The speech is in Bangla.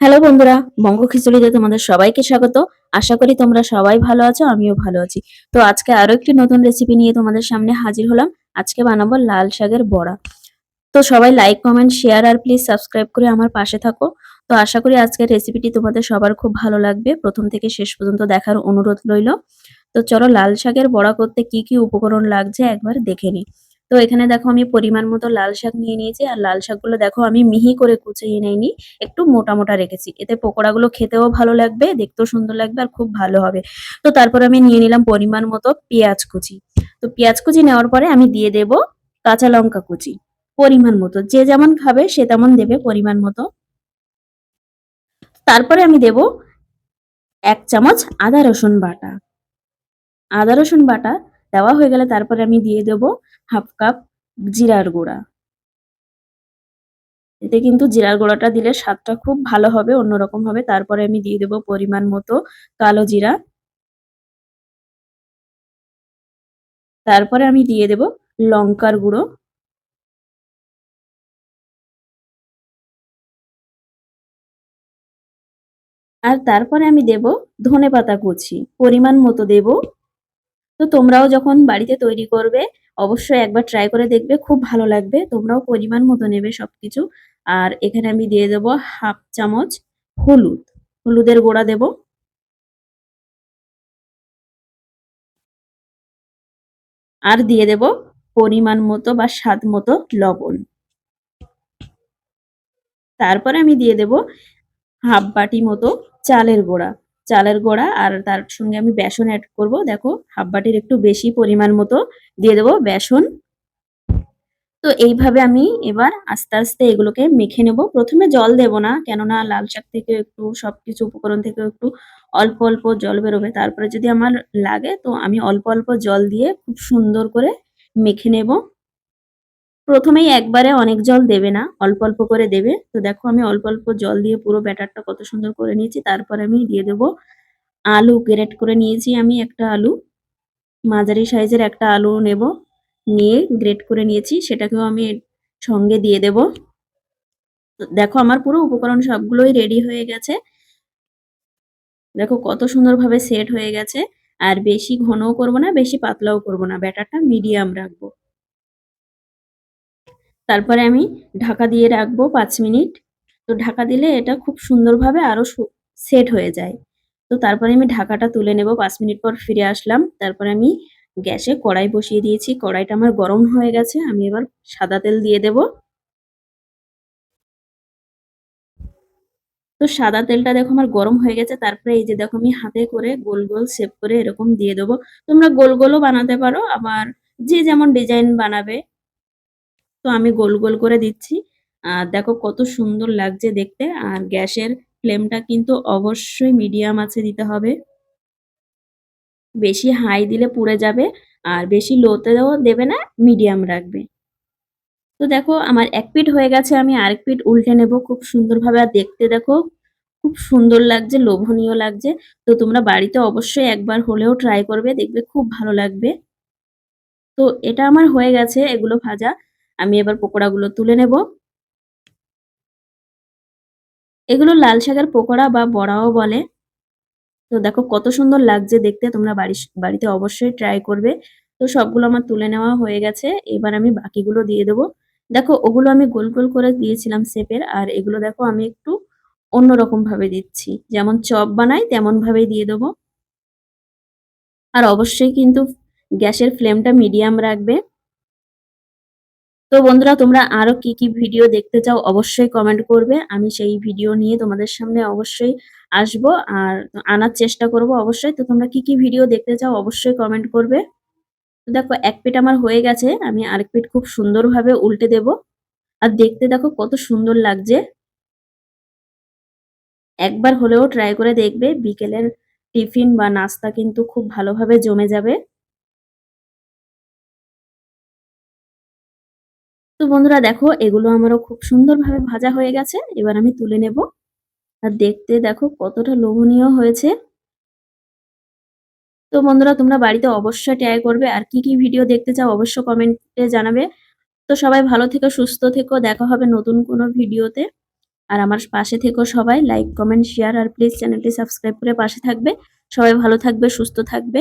হ্যালো বন্ধুরা, বঙ্গ খিচুড়িতে তোমাদের সবাইকে স্বাগত। আশা করি তোমরা সবাই ভালো আছো, আমিও ভালো আছি। তো আজকে আরও একটি নতুন রেসিপি নিয়ে তোমাদের সামনে হাজির হলাম। আজকে বানাবো লাল শাকের বড়া। তো সবাই লাইক কমেন্ট শেয়ার আর প্লিজ সাবস্ক্রাইব করে আমার পাশে থাকো। তো আশা করি আজকের রেসিপিটি তোমাদের সবার খুব ভালো লাগবে। প্রথম থেকে শেষ পর্যন্ত দেখার অনুরোধ রইল। তো চলো লাল শাকের বড়া করতে কি কি উপকরণ লাগছে একবার দেখে নিই। তো এখানে দেখো আমি পরিমাণ মতো লাল শাক নিয়ে নিয়েছি, আর লাল শাকগুলো দেখো আমি মিহি করে কুচিয়ে নেইনি, একটু মোটা মোটা রেখেছি। এতে পকোড়াগুলো খেতেও ভালো লাগবে, দেখতেও সুন্দর লাগবে আর খুব ভালো হবে। তো তারপর আমি নিয়ে নিলাম পরিমাণ মতো পেঁয়াজ কুচি। তো পেঁয়াজ কুচি নেওয়ার পরে আমি দিয়ে দেব কাঁচা লঙ্কা কুচি, পরিমাণ মতো। যে যেমন খাবে সে তেমন দেবে পরিমাণ মতো। তারপরে আমি দেব এক চামচ আদা রসুন বাটা। আদা রসুন বাটা দেওয়া হয়ে গেলে তারপরে আমি দিয়ে দেব হাফ কাপ জিরার গুঁড়া। এতে কিন্তু জিরার গুঁড়াটা দিলে স্বাদটা খুব ভালো হবে, অন্যরকম হবে। তারপরে আমি দিয়ে দেব পরিমাণ মতো কালো জিরা। তারপরে আমি দিয়ে দেব লঙ্কার গুঁড়ো। আর তারপরে আমি দেব ধনে পাতা কুচি। পরিমাণ মতো দেব তো তোমরাও যখন বাড়িতে তৈরি করবে, অবশ্যই একবার ট্রাই করে দেখবে, খুব ভালো লাগবে। তোমরাও পরিমাণ মতো নেবে সবকিছু। আর এখানে আমি দিয়ে দেব হাফ চামচ হলুদ। হলুদের গোড়া দেব। আর দিয়ে দেব পরিমাণ মতো বা স্বাদ মতো লবণ। তারপরে আমি দিয়ে দেব হাফ বাটি মতো চালের গোড়া। চালের গোড়া আর তার সঙ্গে আমি বেসন অ্যাড করব। দেখো হাফ বাটির একটু বেশি পরিমাণ মতো দিয়ে দেবো বেসন। তো এইভাবে আমি এবার আস্তে আস্তে এগুলোকে মেখে নেব। প্রথমে জল দেব না, কেননা লাল শাক থেকে একটু, সবকিছু উপকরণ থেকে একটু অল্প অল্প জল বেরোবে। তারপরে যদি আমার লাগে, তো আমি অল্প অল্প জল দিয়ে খুব সুন্দর করে মেখে নেব। প্রথমেই একবারে অনেক জল দেবে না, অল্প অল্প করে দেবে। তো দেখো আমি অল্প অল্প জল দিয়ে পুরো ব্যাটারটা কত সুন্দর করে নিয়েছি। তারপরে আমি দিয়ে দেবো আলু, গ্রেট করে নিয়েছি আমি একটা আলু। মাঝারি সাইজের একটা আলু নেব, নিয়ে গ্রেট করে নিয়েছি, সেটাকেও আমি সঙ্গে দিয়ে দেব। দেখো আমার পুরো উপকরণ সবগুলোই রেডি হয়ে গেছে। দেখো কত সুন্দরভাবে সেট হয়ে গেছে। আর বেশি ঘনও করব না, বেশি পাতলাও করব না, ব্যাটারটা মিডিয়াম রাখব। তারপরে আমি ঢাকা দিয়ে রাখব পাঁচ মিনিট। তো ঢাকা দিলে এটা খুব সুন্দরভাবে আরও সেট হয়ে যায়। তো তারপরে আমি ঢাকাটা তুলে নেব, পাঁচ মিনিট পর ফিরে আসলাম। তারপরে আমি গ্যাসে কড়াই বসিয়ে দিয়েছি। কড়াইটা আমার গরম হয়ে গেছে, আমি এবার সাদা তেল দিয়ে দেব। তো সাদা তেলটা দেখো আমার গরম হয়ে গেছে, তারপরে এই যে দেখো আমি হাতে করে গোল গোল শেপ করে এরকম দিয়ে দেবো। তোমরা গোল গোলও বানাতে পারো, আবার যে যেমন ডিজাইন বানাবে। তো আমি গোল গোল করে দিচ্ছি। আর দেখো কত সুন্দর লাগছে দেখতে। আর গ্যাসের ফ্লেমটা কিন্তু অবশ্যই মিডিয়াম আছে দিতে হবে। বেশি হাই দিলে পুড়ে যাবে আর বেশি লোতেও দেবে না, মিডিয়াম রাখবে। তো দেখো আমার এক পিঠ হয়ে গেছে, আমি আরেক পিঠ উল্টে নেব খুব সুন্দরভাবে। আর দেখতে দেখো খুব সুন্দর লাগছে, লোভনীয় লাগছে। তো তোমরা বাড়িতে অবশ্যই একবার হলেও ট্রাই করবে, দেখবে খুব ভালো লাগবে। তো এটা আমার হয়ে গেছে এগুলো ভাজা। আমি এবার পকোড়াগুলো তুলে নেব। এগুলো লাল শাকের পকোড়া বা বড়াও বলে। তো দেখো কত সুন্দর লাগছে দেখতে, তোমরা বাড়ি, বাড়িতে অবশ্যই ট্রাই করবে। তো সবগুলো আমার তুলে নেওয়া হয়ে গেছে, এবার আমি বাকিগুলো দিয়ে দেবো। দেখো ওগুলো আমি গোল গোল করে দিয়েছিলাম শেপের, আর এগুলো দেখো আমি একটু অন্যরকম ভাবে দিচ্ছি। যেমন চপ বানাই তেমন ভাবেই দিয়ে দেবো। আর অবশ্যই কিন্তু গ্যাসের ফ্লেমটা মিডিয়াম রাখবে। তো বন্ধুরা, তোমরা আরও কি কি ভিডিও দেখতে চাও অবশ্যই কমেন্ট করবে। আমি সেই ভিডিও নিয়ে তোমাদের সামনে অবশ্যই আসব আর আনার চেষ্টা করব অবশ্যই। তো তোমরা কি কি ভিডিও দেখতে চাও অবশ্যই কমেন্ট করবে। তো দেখো, এক পিঠ আমার হয়ে গেছে, আমি আরেক পিঠ খুব সুন্দরভাবে উল্টে দেব। আর দেখতে দেখো কত সুন্দর লাগছে। একবার হলেও ট্রাই করে দেখবে, বিকেলের টিফিন বা নাস্তা কিন্তু খুব ভালোভাবে জমে যাবে। তো বন্ধুরা দেখো, এগুলো আমারও খুব সুন্দরভাবে ভাজা হয়ে গেছে। এবার আমি তুলে নেব। আর দেখতে দেখো কতটা লোভনীয় হয়েছে। তো বন্ধুরা, তোমরা বাড়িতে অবশ্যই ট্রাই করবে। আর কি কি ভিডিও দেখতে চাও অবশ্য কমেন্টে জানাবে। তো সবাই ভালো থেকো, সুস্থ থেকো। দেখা হবে নতুন কোনো ভিডিওতে আর আমার পাশে থেকো সবাই। লাইক কমেন্ট শেয়ার আর প্লিজ চ্যানেলটি সাবস্ক্রাইব করে পাশে থাকবে। সবাই ভালো থাকবে, সুস্থ থাকবে।